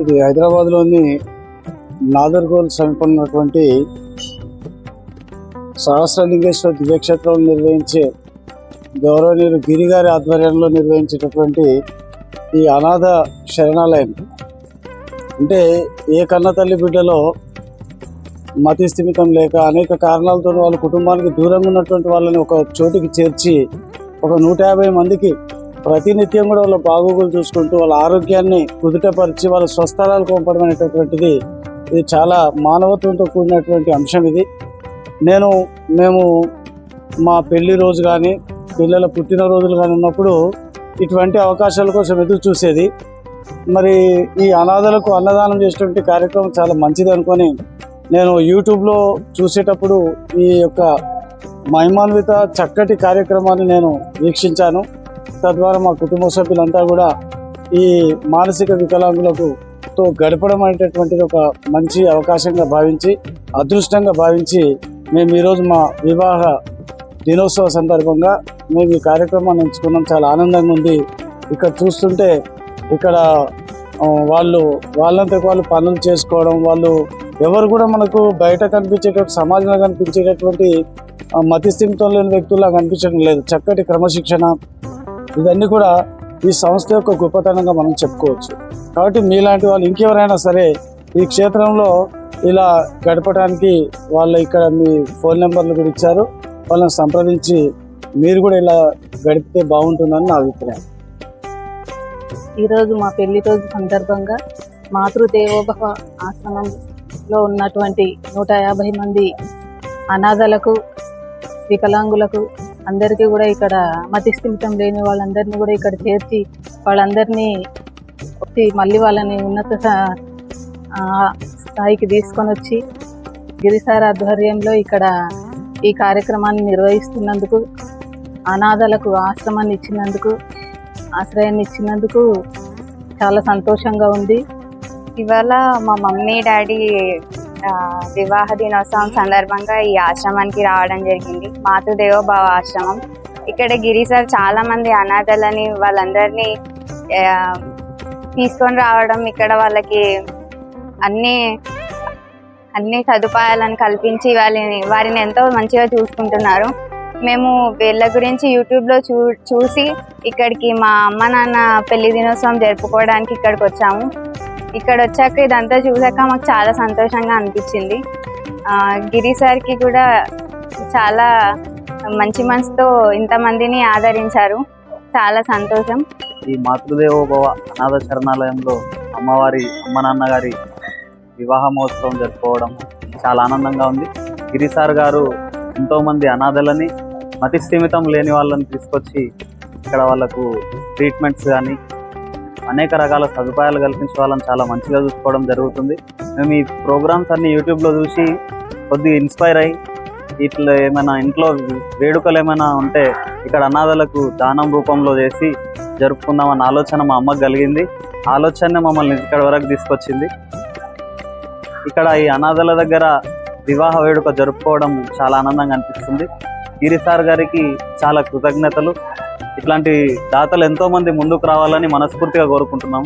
ఇది హైదరాబాద్లోని నాదర్గోల్ సమీపంలో ఉన్నటువంటి సహస్రలింగేశ్వర దివ్యక్షేత్రం నిర్వహించే గౌరవనీయులు గిరిగారి ఆధ్వర్యంలో నిర్వహించేటటువంటి ఈ అనాథ శరణాలయం. అంటే ఏ కన్న తల్లి బిడ్డలో మతి స్థిమితం లేక అనేక కారణాలతో వాళ్ళ కుటుంబానికి దూరంగా ఉన్నటువంటి వాళ్ళని ఒక చోటికి చేర్చి ఒక నూట యాభై మందికి ప్రతినిత్యం కూడా వాళ్ళ బాగోగులు చూసుకుంటూ వాళ్ళ ఆరోగ్యాన్ని కుదుటపరిచి వాళ్ళ స్వస్థలాలకు పంపడం అనేటటువంటిది ఇది చాలా మానవత్వంతో కూడినటువంటి అంశం ఇది. నేను మేము మా పెళ్ళి రోజు కానీ పిల్లల పుట్టినరోజులు కానీ ఉన్నప్పుడు ఇటువంటి అవకాశాల కోసం ఎదురు చూసేది. మరి ఈ అనాథలకు అన్నదానం చేసేటువంటి కార్యక్రమం చాలా మంచిది అనుకొని నేను యూట్యూబ్లో చూసేటప్పుడు ఈ యొక్క మహిమాన్విత చక్కటి కార్యక్రమాన్ని నేను వీక్షించాను. తద్వారా మా కుటుంబ సభ్యులంతా కూడా ఈ మానసిక వికలాంగులకు తో గడపడం అనేటటువంటిది ఒక మంచి అవకాశంగా భావించి అదృష్టంగా భావించి మేము ఈరోజు మా వివాహ దినోత్సవ సందర్భంగా మేము ఈ కార్యక్రమాన్ని ఎంచుకున్నాం. చాలా ఆనందంగా ఉంది. ఇక్కడ చూస్తుంటే ఇక్కడ వాళ్ళు వాళ్ళంతకు వాళ్ళు పనులు చేసుకోవడం వాళ్ళు ఎవరు కూడా మనకు బయట కనిపించేటటువంటి సమాజంలో కనిపించేటటువంటి మతిస్థిమితం లేని వ్యక్తుల్లా కనిపించడం లేదు. చక్కటి క్రమశిక్షణ ఇవన్నీ కూడా ఈ సంస్థ యొక్క గొప్పతనంగా మనం చెప్పుకోవచ్చు. కాబట్టి మీలాంటి వాళ్ళు ఇంకెవరైనా సరే ఈ క్షేత్రంలో ఇలా గడపడానికి వాళ్ళు ఇక్కడ మీ ఫోన్ నెంబర్లు కూడా ఇచ్చారు. వాళ్ళని సంప్రదించి మీరు కూడా ఇలా గడిపితే బాగుంటుందని నా అభిప్రాయం. ఈరోజు మా పెళ్ళి రోజు సందర్భంగా మాతృదేవోభవ ఆశ్రమంలో ఉన్నటువంటి నూట యాభై మంది అనాథలకు వికలాంగులకు అందరికీ కూడా ఇక్కడ మతిస్థిమితం లేని వాళ్ళందరినీ కూడా ఇక్కడ చేర్చి వాళ్ళందరినీ వచ్చి మళ్ళీ వాళ్ళని ఉన్నత స్థాయికి తీసుకొని వచ్చి గిరిసార్ ఆధ్వర్యంలో ఇక్కడ ఈ కార్యక్రమాన్ని నిర్వహిస్తున్నందుకు అనాథలకు ఆశ్రమాన్ని ఇచ్చినందుకు ఆశ్రయాన్ని ఇచ్చినందుకు చాలా సంతోషంగా ఉంది. ఇవాళ మా మమ్మీ డాడీ వివాహ దినోత్సవం సందర్భంగా ఈ ఆశ్రమానికి రావడం జరిగింది. మాతృదేవోభావ ఆశ్రమం. ఇక్కడ గిరి సార్ చాలా మంది అనాథలని వాళ్ళందరినీ తీసుకొని రావడం ఇక్కడ వాళ్ళకి అన్ని అన్ని సదుపాయాలను కల్పించి వాళ్ళని వారిని ఎంతో మంచిగా చూసుకుంటున్నారు. మేము వీళ్ళ గురించి యూట్యూబ్లో చూ చూసి ఇక్కడికి మా అమ్మ నాన్న పెళ్ళి దినోత్సవం జరుపుకోవడానికి ఇక్కడికి వచ్చాము. ఇక్కడ వచ్చాక ఇదంతా చూసాక మాకు చాలా సంతోషంగా అనిపించింది. గిరి సార్కి కూడా చాలా మంచి మనసుతో ఇంతమందిని ఆదరించారు. చాలా సంతోషం. ఈ మాతృదేవోభవ అనాథ శరణాలయంలో అమ్మవారి అమ్మ నాన్నగారి వివాహ మహోత్సవం జరుపుకోవడం చాలా ఆనందంగా ఉంది. గిరిసార్ గారు ఎంతోమంది అనాథలని మతి స్థిమితం లేని వాళ్ళని తీసుకొచ్చి ఇక్కడ వాళ్ళకు ట్రీట్మెంట్స్ కానీ అనేక రకాల సదుపాయాలు కల్పించే వాళ్ళని చాలా మంచిగా చూసుకోవడం జరుగుతుంది. మేము ఈ ప్రోగ్రామ్స్ అన్ని యూట్యూబ్లో చూసి కొద్దిగా ఇన్స్పైర్ అయ్యి ఇట్లా ఏమైనా ఇంట్లో వేడుకలు ఏమైనా ఉంటే ఇక్కడ అనాథలకు దానం రూపంలో చేసి జరుపుకుందామన్న ఆలోచన మా అమ్మకు కలిగింది. ఆలోచన మమ్మల్ని ఇక్కడ వరకు తీసుకొచ్చింది. ఇక్కడ ఈ అనాథల దగ్గర వివాహ వేడుక జరుపుకోవడం చాలా ఆనందంగా అనిపిస్తుంది. గిరిసార్ గారికి చాలా కృతజ్ఞతలు. ఇట్లాంటి దాతలు ఎంతో మంది ముందుకు రావాలని మనస్ఫూర్తిగా కోరుకుంటున్నాం